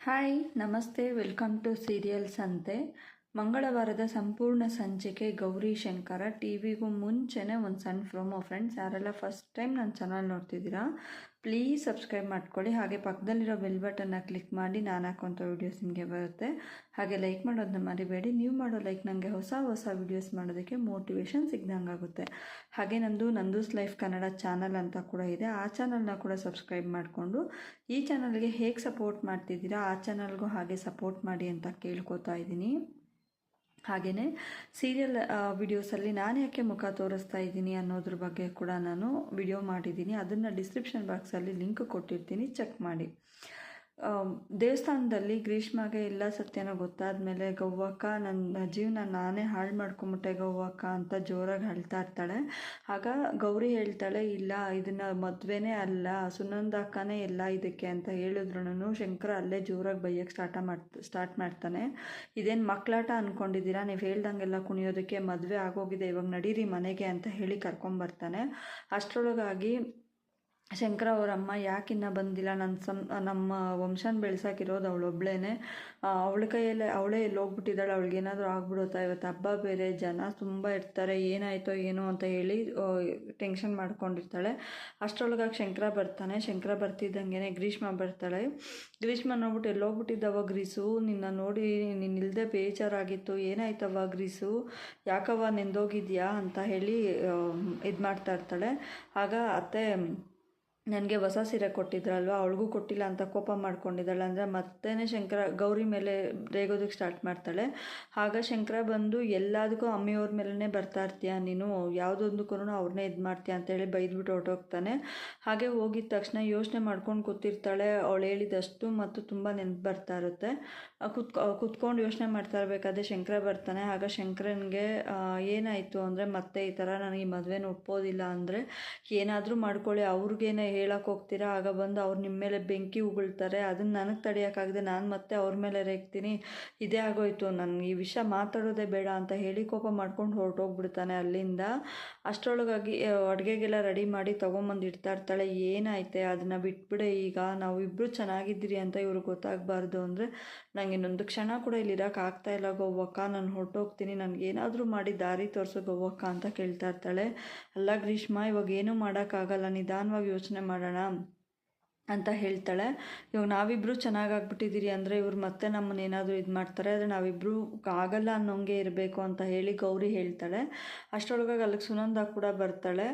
Hi ನಮಸ್ತೆ welcome to serials ಅಂತೆ ಮಂಗಳವಾರದ ಸಂಪೂರ್ಣ ಸಂಚಿಕೆ ಗೌರಿ ಶಂಕರ ಟಿ ವಿಗೂ ಮುಂಚೆನೇ ಒಂದು ಸಣ್ಣ ಫ್ರೋಮೋ ಫ್ರೆಂಡ್ಸ್, ಯಾರೆಲ್ಲ ಫಸ್ಟ್ ಟೈಮ್ ನನ್ನ ಚಾನಲ್ ನೋಡ್ತಿದ್ದೀರಾ ಪ್ಲೀಸ್ ಸಬ್ಸ್ಕ್ರೈಬ್ ಮಾಡ್ಕೊಳ್ಳಿ. ಹಾಗೆ ಪಕ್ಕದಲ್ಲಿರೋ ಬೆಲ್ ಬಟನ್ನ ಕ್ಲಿಕ್ ಮಾಡಿ ನಾನು ಹಾಕೋಂಥ ವೀಡಿಯೋಸ್ ನಿಮಗೆ ಬರುತ್ತೆ. ಹಾಗೆ ಲೈಕ್ ಮಾಡೋದನ್ನ ಮರಿಬೇಡಿ. ನೀವು ಮಾಡೋ ಲೈಕ್ ನನಗೆ ಹೊಸ ಹೊಸ ವೀಡಿಯೋಸ್ ಮಾಡೋದಕ್ಕೆ ಮೋಟಿವೇಶನ್ ಸಿಗ್ದಂಗೆ ಆಗುತ್ತೆ. ಹಾಗೆ ನಂದು ನಂದೂಸ್ ಲೈಫ್ ಕನ್ನಡ ಚಾನಲ್ ಅಂತ ಕೂಡ ಇದೆ. ಆ ಚಾನಲ್ನ ಕೂಡ ಸಬ್ಸ್ಕ್ರೈಬ್ ಮಾಡಿಕೊಂಡು ಈ ಚಾನಲ್ಗೆ ಹೇಗೆ ಸಪೋರ್ಟ್ ಮಾಡ್ತಿದ್ದೀರಾ, ಆ ಚಾನಲ್ಗೂ ಹಾಗೆ ಸಪೋರ್ಟ್ ಮಾಡಿ ಅಂತ ಕೇಳ್ಕೊತಾ ಇದ್ದೀನಿ. ಹಾಗೆಯೇ ಸೀರಿಯಲ್ ವಿಡಿಯೋಸಲ್ಲಿ ನಾನು ಯಾಕೆ ಮುಖ ತೋರಿಸ್ತಾ ಇದ್ದೀನಿ ಅನ್ನೋದ್ರ ಬಗ್ಗೆ ಕೂಡ ನಾನು ವಿಡಿಯೋ ಮಾಡಿದ್ದೀನಿ. ಅದನ್ನು ಡಿಸ್ಕ್ರಿಪ್ಷನ್ ಬಾಕ್ಸಲ್ಲಿ ಲಿಂಕ್ ಕೊಟ್ಟಿರ್ತೀನಿ. ಚೆಕ್ ಮಾಡಿ. ದೇವಸ್ಥಾನದಲ್ಲಿ ಗ್ರೀಷ್ಮಗೆ ಎಲ್ಲ ಸತ್ಯನ ಗೊತ್ತಾದ ಮೇಲೆ ಗವ್ವಕ್ಕ ನನ್ನ ಜೀವನ ನಾನೇ ಹಾಳು ಮಾಡ್ಕೊಂಬಿಟ್ಟೆ ಗವ್ವಕ್ಕ ಅಂತ ಜೋರಾಗಿ ಹೇಳ್ತಾ ಇರ್ತಾಳೆ. ಆಗ ಗೌರಿ ಹೇಳ್ತಾಳೆ, ಇಲ್ಲ, ಇದನ್ನು ಮದುವೆನೇ ಅಲ್ಲ ಸುನಂದಕ್ಕನೇ ಎಲ್ಲ ಇದಕ್ಕೆ, ಅಂತ ಹೇಳಿದ್ರು ಶಂಕರ ಅಲ್ಲೇ ಜೋರಾಗಿ ಬೈಯಕ್ಕೆ ಸ್ಟಾರ್ಟ ಮಾಡ್ ಸ್ಟಾರ್ಟ್ ಮಾಡ್ತಾನೆ. ಇದೇನು ಮಕ್ಕಳಾಟ ಅಂದ್ಕೊಂಡಿದ್ದೀರಾ ನೀವು ಹೇಳ್ದಂಗೆಲ್ಲ ಕುಣಿಯೋದಕ್ಕೆ ಮದುವೆ ಆಗೋಗಿದೆ, ಇವಾಗ ನಡೀರಿ ಮನೆಗೆ, ಅಂತ ಹೇಳಿ ಕರ್ಕೊಂಬರ್ತಾನೆ. ಅಷ್ಟರೊಳಗಾಗಿ ಶಂಕರ ಅವ್ರ ಅಮ್ಮ ಯಾಕಿನ್ನ ಬಂದಿಲ್ಲ? ನನ್ನ ಸಂ ನಮ್ಮ ವಂಶನ ಬೆಳ್ಸೋಕಿರೋದು ಅವಳೊಬ್ಳೇನೆ ಅವಳ ಕೈಯಲ್ಲೇ, ಅವಳೇ ಎಲ್ಲಿ ಹೋಗ್ಬಿಟ್ಟಿದ್ದಾಳೆ ಅವಳಿಗೇನಾದರೂ ಆಗ್ಬಿಡುತ್ತಾ ಇವತ್ತು? ಹಬ್ಬ ಬೇರೆ, ಜನ ತುಂಬ ಇರ್ತಾರೆ. ಏನಾಯ್ತೋ ಏನೋ ಅಂತ ಹೇಳಿ ಟೆನ್ಷನ್ ಮಾಡ್ಕೊಂಡಿರ್ತಾಳೆ. ಅಷ್ಟರೊಳಗಾಗಿ ಶಂಕರ ಬರ್ತಾನೆ. ಶಂಕರ ಬರ್ತಿದ್ದಂಗೆ ಗ್ರೀಷ್ಮ ಬರ್ತಾಳೆ. ಗ್ರೀಷ್ಮ ನೋಡ್ಬಿಟ್ಟು ಎಲ್ಲೋಗ್ಬಿಟ್ಟಿದ್ದವ ಗ್ರೀಸು. ನಿನ್ನ ನೋಡಿ ನೀನು ಇಲ್ಲದೆ ಬೇಜಾರಾಗಿತ್ತು. ಏನಾಯ್ತವ ಗ್ರೀಸು? ಯಾಕವ ನೆಂದೋಗಿದ್ಯಾ ಅಂತ ಹೇಳಿ ಇದು ಮಾಡ್ತಾ ಇರ್ತಾಳೆ. ಆಗ ಅತ್ತೆ ನನಗೆ ಹೊಸ ಸೀರೆ ಕೊಟ್ಟಿದ್ರಲ್ವ? ಅವಳಿಗೂ ಕೊಟ್ಟಿಲ್ಲ ಅಂತ ಕೋಪ ಮಾಡ್ಕೊಂಡಿದ್ದಾಳೆ. ಅಂದರೆ ಮತ್ತೇ ಶಂಕರ, ಗೌರಿ ಮೇಲೆ ರೇಗೋದಕ್ಕೆ ಸ್ಟಾರ್ಟ್ ಮಾಡ್ತಾಳೆ. ಆಗ ಶಂಕರ ಬಂದು, ಎಲ್ಲದಕ್ಕೂ ಅಮ್ಮಿಯವ್ರ ಮೇಲೇ ಬರ್ತಾ ಇರ್ತೀಯ ನೀನು? ಯಾವುದೊಂದಕ್ಕೂ ಅವ್ರನ್ನೇ ಇದು ಮಾಡ್ತೀಯ ಅಂತೇಳಿ ಬೈದ್ಬಿಟ್ಟು ಹೊರಟೋಗ್ತಾನೆ. ಹಾಗೆ ಹೋಗಿದ ತಕ್ಷಣ ಯೋಚನೆ ಮಾಡ್ಕೊಂಡು ಕೂತಿರ್ತಾಳೆ. ಅವಳು ಹೇಳಿದಷ್ಟು ಮತ್ತು ತುಂಬ ನೆನಪು ಬರ್ತಾ ಇರುತ್ತೆ. ಕುತ್ಕೊ ಕುತ್ಕೊಂಡು ಯೋಚನೆ ಮಾಡ್ತಾ ಇರಬೇಕಾದ್ರೆ ಶಂಕರ ಬರ್ತಾನೆ. ಆಗ ಶಂಕರನಿಗೆ ಏನಾಯಿತು ಅಂದರೆ ಮತ್ತೆ ಈ ಥರ ನನಗೆ ಮದುವೆನ ಒಪ್ಪೋದಿಲ್ಲ ಅಂದರೆ ಏನಾದರೂ ಮಾಡ್ಕೊಳ್ಳಿ, ಅವ್ರಿಗೇನೆ ಹೇಳಕ್ಕೆ ಹೋಗ್ತೀರಾ? ಆಗ ಬಂದು ಅವ್ರು ನಿಮ್ಮ ಮೇಲೆ ಬೆಂಕಿ ಉಗುಳ್ತಾರೆ. ಅದನ್ನು ನನಗೆ ತಡೆಯೋಕ್ಕಾಗದೆ ನಾನು ಮತ್ತೆ ಅವ್ರ ಮೇಲೆ ರೇಗ್ತೀನಿ. ಇದೇ ಆಗೋಯ್ತು. ನನಗೆ ಈ ವಿಷಯ ಮಾತಾಡೋದೇ ಬೇಡ ಅಂತ ಹೇಳಿ ಕೋಪ ಮಾಡ್ಕೊಂಡು ಹೊರಟೋಗ್ಬಿಡ್ತಾನೆ ಅಲ್ಲಿಂದ. ಅಷ್ಟರೊಳಗಾಗಿ ಅಡುಗೆಗೆಲ್ಲ ರೆಡಿ ಮಾಡಿ ತೊಗೊಂಬಂದು ಇಡ್ತಾ ಇರ್ತಾಳೆ. ಏನಾಯ್ತೆ? ಅದನ್ನು ಬಿಟ್ಬಿಡೆ ಈಗ. ನಾವು ಇಬ್ಬರು ಚೆನ್ನಾಗಿದ್ದೀರಿ ಅಂತ ಇವ್ರಿಗೆ ಗೊತ್ತಾಗಬಾರ್ದು ಅಂದರೆ ನನಗೆ ಇನ್ನೊಂದು ಕ್ಷಣ ಕೂಡ ಇಲ್ಲಿ ಇರೋಕ್ಕಾಗ್ತಾ ಇಲ್ಲ. ಗೋವಕ್ಕ, ನಾನು ಹೊರಟೋಗ್ತೀನಿ. ನನಗೆ ಏನಾದರೂ ಮಾಡಿ ದಾರಿ ತೋರಿಸೋ ಗೋವಕ್ಕ ಅಂತ ಕೇಳ್ತಾ ಇರ್ತಾಳೆ. ಅಲ್ಲ, ಗ್ರೀಷ್ಮಾ, ಇವಾಗ ಏನೂ ಮಾಡೋಕ್ಕಾಗಲ್ಲ ನಿಧಾನವಾಗಿ ಯೋಚನೆ ಮಾಡೋಣ ಅಂತ ಹೇಳ್ತಾಳೆ. ಇವಾಗ ನಾವಿಬ್ಬರು ಚೆನ್ನಾಗಾಗ್ಬಿಟ್ಟಿದ್ದೀರಿ ಅಂದರೆ ಇವ್ರು ಮತ್ತೆ ನಮ್ಮನ್ನ ಏನಾದರೂ ಇದು ಮಾಡ್ತಾರೆ ಆದರೆ ನಾವಿಬ್ಬರು ಆಗಲ್ಲ ಅನ್ನೋಂಗೆ ಇರಬೇಕು ಅಂತ ಹೇಳಿ ಗೌರಿ ಹೇಳ್ತಾಳೆ. ಅಷ್ಟರೊಳಗಾಗಿ ಅಲ್ಲಿಗೆ ಸುನಂದ ಕೂಡ ಬರ್ತಾಳೆ.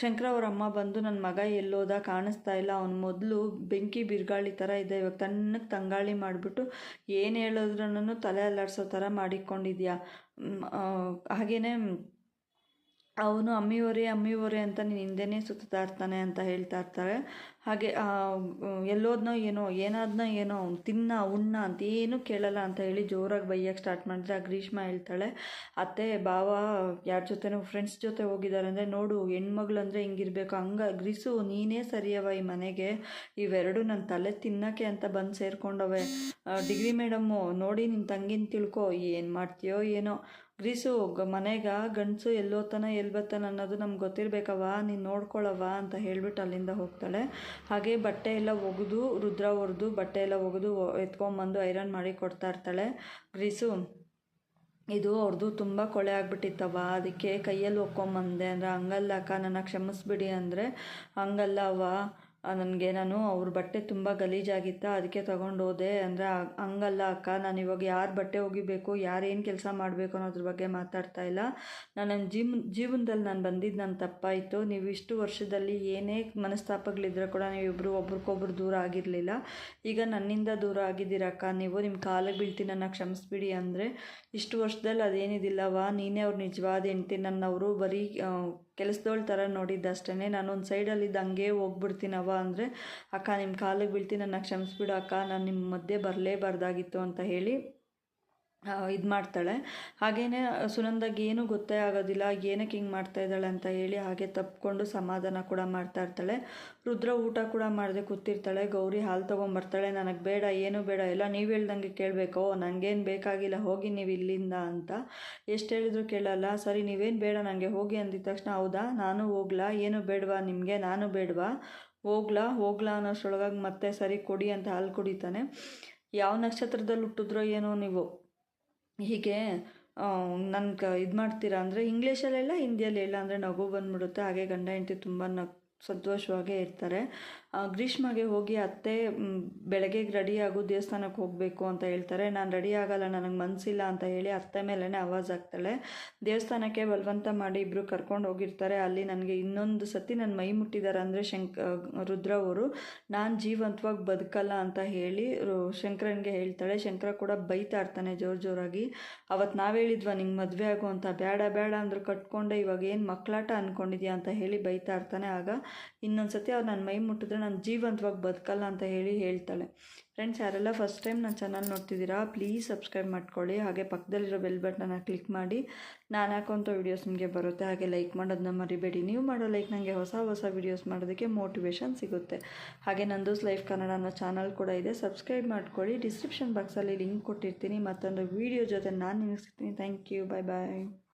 ಶಂಕರ ಅವ್ರ ಅಮ್ಮ ಬಂದು ನನ್ನ ಮಗ ಎಲ್ಲೋದ ಕಾಣಿಸ್ತಾ ಇಲ್ಲ ಅವನು ಮೊದಲು ಬೆಂಕಿ ಬಿರುಗಾಳಿ ಥರ ಇದೆ ಇವಾಗ ತಣ್ಣಗೆ ತಂಗಾಳಿ ಮಾಡಿಬಿಟ್ಟು ಏನು ಹೇಳಿದ್ರೂ ತಲೆ ಅಲ್ಲಾಡ್ಸೋ ಥರ ಮಾಡಿಕೊಂಡಿದ್ಯಾ? ಮ್, ಆ, ಅಮ್ಮಿ ಅವನು ಅಮ್ಮಿ ಒರೆ ಅಂತ ನೀನು ಹಿಂದೆನೇ ಸುತ್ತಾ ಇರ್ತಾನೆ ಅಂತ ಹೇಳ್ತಾ ಇರ್ತಾರೆ. ಹಾಗೆ ಎಲ್ಲೋದ್ನ ಎಲ್ಲೋದ್ನೋ ಏನೋ ಏನಾದ್ನೋ ಏನೋ ಅವ್ನು ತಿನ್ನ ಉಣ್ಣ ಅಂತ ಏನೂ ಕೇಳಲ್ಲ ಅಂತ ಹೇಳಿ ಜೋರಾಗಿ ಬೈಯಕ್ಕೆ ಸ್ಟಾರ್ಟ್ ಮಾಡಿದ್ರೆ ಆ ಗ್ರೀಷ್ಮ ಹೇಳ್ತಾಳೆ ಅತ್ತೆ ಬಾವ ಯಾರ ಜೊತೆನೂ ಫ್ರೆಂಡ್ಸ್ ಜೊತೆ ಹೋಗಿದ್ದಾರೆ ಅಂದರೆ ನೋಡು ಹೆಣ್ಮಗ್ಳು ಅಂದರೆ ಹಿಂಗಿರ್ಬೇಕು. ಹಂಗ ಗ್ರೀಸು ನೀನೇ ಸರಿಯವ ಈ ಮನೆಗೆ. ಇವೆರಡು ನನ್ನ ತಲೆ ತಿನ್ನಕ್ಕೆ ಅಂತ ಬಂದು ಸೇರ್ಕೊಂಡವೆ. ಡಿಗ್ರಿ ಮೇಡಮ್ಮು ನೋಡಿ ನಿನ್ನ ತಂಗಿನ ತಿಳ್ಕೊ ಏನು ಮಾಡ್ತೀಯೋ ಏನೋ. ಗ್ರೀಸು ಮನೆಗ, ಗಂಡಸು ಎಲ್ಲೋತನ ಎಲ್ಲಿ ಬರ್ತಾನೆ ಅನ್ನೋದು ನಮ್ಗೆ ಗೊತ್ತಿರಬೇಕವ ನೀನು ನೋಡ್ಕೊಳ್ಳವ ಅಂತ ಹೇಳ್ಬಿಟ್ಟು ಅಲ್ಲಿಂದ ಹೋಗ್ತಾಳೆ. ಹಾಗೆ ಬಟ್ಟೆ ಎಲ್ಲ ಒಗೆದು, ರುದ್ರ ಒರೆದು, ಬಟ್ಟೆ ಎಲ್ಲ ಒಗೆದು ಎತ್ಕೊಂಬಂದು ಐರನ್ ಮಾಡಿ ಕೊಡ್ತಾ ಇರ್ತಾಳೆ. ಗ್ರೀಸು, ಇದು ಅವ್ರದ್ದು ತುಂಬ ಕೊಳೆ ಆಗ್ಬಿಟ್ಟಿತ್ತವ ಅದಕ್ಕೆ ಕೈಯಲ್ಲಿ ಒಕ್ಕೊಂಬಂದೆ ಅಂದರೆ ಹಂಗಲ್ಲ ಅಕ್ಕ ನನ್ನ ಕ್ಷಮಿಸ್ಬಿಡಿ ಅಂದರೆ ಹಂಗಲ್ಲ ನನಗೆ ನಾನು ಅವ್ರ ಬಟ್ಟೆ ತುಂಬ ಗಲೀಜಾಗಿತ್ತು ಅದಕ್ಕೆ ತಗೊಂಡು ಹೋದೆ. ಅಂದರೆ ಹಂಗಲ್ಲ ಅಕ್ಕ, ನಾನು ಇವಾಗ ಯಾರು ಬಟ್ಟೆ ಒಗಿಬೇಕು, ಯಾರು ಏನು ಕೆಲಸ ಮಾಡಬೇಕು ಅನ್ನೋದ್ರ ಬಗ್ಗೆ ಮಾತಾಡ್ತಾ ಇಲ್ಲ. ನಾನು ನನ್ನ ಜೀವ ಜೀವನದಲ್ಲಿ ನಾನು ಬಂದಿದ್ದು ನನ್ನ ತಪ್ಪಾಯಿತು. ನೀವು ಇಷ್ಟು ವರ್ಷದಲ್ಲಿ ಏನೇ ಮನಸ್ತಾಪಗಳಿದ್ರೆ ಕೂಡ ನೀವಿಬ್ಬರು ಒಬ್ರಿಗೊಬ್ರು ದೂರ ಆಗಿರಲಿಲ್ಲ. ಈಗ ನನ್ನಿಂದ ದೂರ ಆಗಿದ್ದೀರಕ್ಕ ನೀವು ನಿಮ್ಮ ಕಾಲಿಗೆ ಬೀಳ್ತೀನಿ ನನ್ನ ಕ್ಷಮಿಸ್ಬಿಡಿ ಅಂದರೆ. ಇಷ್ಟು ವರ್ಷದಲ್ಲಿ ಅದೇನಿದಿಲ್ಲವಾ ನೀನೇ ಅವ್ರು ನಿಜವಾದ ಹೆಂಡ್ತಿ, ನನ್ನವರು ಬರೀ ಕೆಲಸದವಳ ಥರ ನೋಡಿದ್ದಷ್ಟೇ ನಾನು ಒಂದು ಸೈಡಲ್ಲಿದ್ದು ಹಂಗೆ ಹೋಗ್ಬಿಡ್ತೀನವ ಅಂದರೆ, ಅಕ್ಕ ನಿಮ್ಮ ಕಾಲಿಗೆ ಬೀಳ್ತೀನಿ, ನನ್ನ ಕ್ಷಮಿಸ್ಬಿಡು ಅಕ್ಕ, ನಾನು ನಿಮ್ಮ ಮಧ್ಯೆ ಬರಲೇಬಾರ್ದಾಗಿತ್ತು ಅಂತ ಹೇಳಿ ಇದು ಮಾಡ್ತಾಳೆ. ಹಾಗೇನೆ ಸುನಂದಾಗೆ ಏನೂ ಗೊತ್ತೇ ಆಗೋದಿಲ್ಲ ಏನಕ್ಕೆ ಹಿಂಗೆ ಮಾಡ್ತಾ ಇದ್ದಾಳೆ ಅಂತ ಹೇಳಿ ಹಾಗೆ ತಪ್ಪಿಕೊಂಡು ಸಮಾಧಾನ ಕೂಡ ಮಾಡ್ತಾ ಇರ್ತಾಳೆ. ರುದ್ರ ಊಟ ಕೂಡ ಮಾಡದೆ ಕೂತಿರ್ತಾಳೆ. ಗೌರಿ ಹಾಲು ತೊಗೊಂಬರ್ತಾಳೆ. ನನಗೆ ಬೇಡ, ಏನೂ ಬೇಡ, ಎಲ್ಲ ನೀವು ಹೇಳ್ದಂಗೆ ಕೇಳಬೇಕು. ನನಗೇನು ಬೇಕಾಗಿಲ್ಲ, ಹೋಗಿ ನೀವು ಇಲ್ಲಿಂದ ಅಂತ. ಎಷ್ಟು ಹೇಳಿದ್ರು ಕೇಳಲ್ಲ. ಸರಿ, ನೀವೇನು ಬೇಡ ನನಗೆ ಹೋಗಿ ಅಂದಿದ ತಕ್ಷಣ, ಹೌದಾ, ನಾನು ಹೋಗ್ಲಾ, ಏನು ಬೇಡವಾ ನಿಮಗೆ, ನಾನು ಬೇಡವಾ? ಹೋಗ್ಲಾ ಹೋಗ್ಲಾ ಅನ್ನೋಷ್ಟರೊಳಗಾಗಿ ಮತ್ತೆ ಸರಿ ಕೊಡಿ ಅಂತ ಹಾಲು ಕುಡಿತಾನೆ. ಯಾವ ನಕ್ಷತ್ರದಲ್ಲಿ ಹುಟ್ಟಿದ್ರೋ ಏನೋ ನೀವು? ಹೀಗೆ ನನ್ಗೆ ಇದು ಮಾಡ್ತೀರಾ ಅಂದರೆ ಇಂಗ್ಲೀಷಲ್ಲೆಲ್ಲ ಹಿಂದಿಯಲ್ಲಿ ಇಲ್ಲ ಅಂದರೆ ನಗು ಬಂದ್ಬಿಡುತ್ತೆ. ಹಾಗೆ ಗಂಡ ಹೆಂಡತಿ ತುಂಬ ನಗ್ ಸಂತೋಷವಾಗೇ ಇರ್ತಾರೆ. ಗ್ರೀಷ್ಮಗೆ ಹೋಗಿ ಅತ್ತೆ ಬೆಳಗ್ಗೆ ರೆಡಿ ಆಗು ದೇವಸ್ಥಾನಕ್ಕೆ ಹೋಗಬೇಕು ಅಂತ ಹೇಳ್ತಾರೆ. ನಾನು ರೆಡಿ ಆಗಲ್ಲ, ನನಗೆ ಮನಸ್ಸಿಲ್ಲ ಅಂತ ಹೇಳಿ ಅತ್ತೆ ಮೇಲೇ ಆವಾಜ್ ಆಗ್ತಾಳೆ ದೇವಸ್ಥಾನಕ್ಕೆ ಬಲವಂತ ಮಾಡಿ ಇಬ್ಬರು ಕರ್ಕೊಂಡು ಹೋಗಿರ್ತಾರೆ. ಅಲ್ಲಿ ನನಗೆ ಇನ್ನೊಂದು ಸತಿ ನನ್ನ ಮೈ ಮುಟ್ಟಿದ್ದಾರೆ ಅಂದರೆ ಶಂಕ ರುದ್ರ ಅವರು, ನಾನು ಜೀವಂತವಾಗಿ ಬದುಕಲ್ಲ ಅಂತ ಹೇಳಿ ಶಂಕರನ್ಗೆ ಹೇಳ್ತಾಳೆ. ಶಂಕರ ಕೂಡ ಬೈತಾ ಇರ್ತಾನೆ ಜೋರು ಜೋರಾಗಿ. ಅವತ್ತು ನಾವು ಹೇಳಿದ್ವಾ ನಿಂಗೆ ಮದುವೆ ಆಗು ಅಂತ ಬೇಡ ಬೇಡ ಅಂದ್ರು ಕಟ್ಕೊಂಡೆ, ಇವಾಗ ಏನು ಮಕ್ಕಳಾಟ ಅಂದ್ಕೊಂಡಿದ್ಯಾ ಅಂತ ಹೇಳಿ ಬೈತಾ ಇರ್ತಾನೆ. ಆಗ ಇನ್ನೊಂದು ಸತಿ ಅವ್ರು ನನ್ನ ಮೈ ಮುಟ್ಟಿದ್ರೆ ನಾನು ಜೀವಂತವಾಗಿ ಬದುಕಲ್ಲ ಅಂತ ಹೇಳಿ ಹೇಳ್ತಾಳೆ. ಫ್ರೆಂಡ್ಸ್ ಯಾರೆಲ್ಲ ಫಸ್ಟ್ ಟೈಮ್ ನನ್ನ ಚಾನಲ್ ನೋಡ್ತಿದ್ದೀರಾ ಪ್ಲೀಸ್ ಸಬ್ಸ್ಕ್ರೈಬ್ ಮಾಡ್ಕೊಳ್ಳಿ. ಹಾಗೆ ಪಕ್ಕದಲ್ಲಿರೋ ಬೆಲ್ ಬಟನ್ನ ಕ್ಲಿಕ್ ಮಾಡಿ. ನಾನು ಹಾಕೋಂಥ ವೀಡಿಯೋಸ್ ನಿಮಗೆ ಬರುತ್ತೆ. ಹಾಗೆ ಲೈಕ್ ಮಾಡೋದನ್ನ ಮರಿಬೇಡಿ. ನೀವು ಮಾಡೋ ಲೈಕ್ ನನಗೆ ಹೊಸ ಹೊಸ ವೀಡಿಯೋಸ್ ಮಾಡೋದಕ್ಕೆ ಮೋಟಿವೇಶನ್ ಸಿಗುತ್ತೆ. ಹಾಗೆ ನಂದೂಸ್ ಲೈಫ್ ಕನ್ನಡ ಅನ್ನೋ ಚಾನಲ್ ಕೂಡ ಇದೆ. ಸಬ್ಸ್ಕ್ರೈಬ್ ಮಾಡ್ಕೊಳ್ಳಿ. ಡಿಸ್ಕ್ರಿಪ್ಷನ್ ಬಾಕ್ಸಲ್ಲಿ ಲಿಂಕ್ ಕೊಟ್ಟಿರ್ತೀನಿ. ಮತ್ತೊಂದು ವೀಡಿಯೋ ಜೊತೆ ನಾನು ನಿಮಗೆ ಸಿಗ್ತೀನಿ. Thank you bye bye